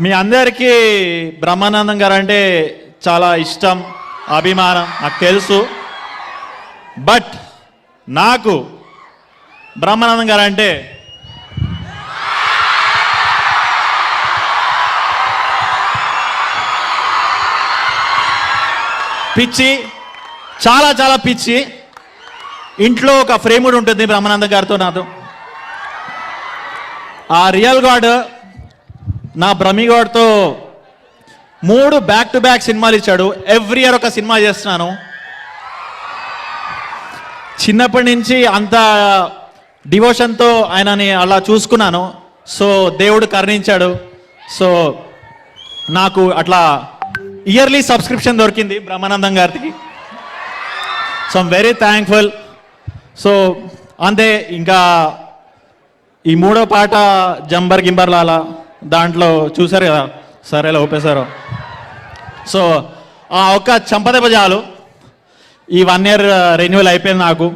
మీ అందరికీ బ్రహ్మానందం గారు అంటే చాలా ఇష్టం అభిమానం నాకు తెలుసు. బట్ నాకు బ్రహ్మానందం గారు అంటే పిచ్చి చాలా చాలా పిచ్చి. ఇంట్లో ఒక ఫ్రేముడు ఉంటుంది బ్రహ్మానందం గారితో నాతో. ఆ రియల్ గాడ్ నా బ్రహ్మిగాడ్తో మూడు బ్యాక్ టు బ్యాక్ సినిమాలు ఇచ్చాడు. ఎవ్రీ ఇయర్ ఒక సినిమా చేస్తున్నాను. చిన్నప్పటి నుంచి అంత డివోషన్తో ఆయనని అలా చూసుకున్నాను. సో దేవుడు కరుణించాడు. సో నాకు అట్లా ఇయర్లీ సబ్స్క్రిప్షన్ దొరికింది బ్రహ్మానందం గారికి so I'm very thankful so అంతే ఇంకా ఈ మూడో పాట జంబర్ గింబర్ లాలా దాంట్లో చూసారు కదా? సరే ఒప్పేశారు. సో ఆ ఒక్క చంపదెబ్బ చాలు. ఈ వన్ ఇయర్ uh, రెన్యువల్ అయిపోయింది నాకు.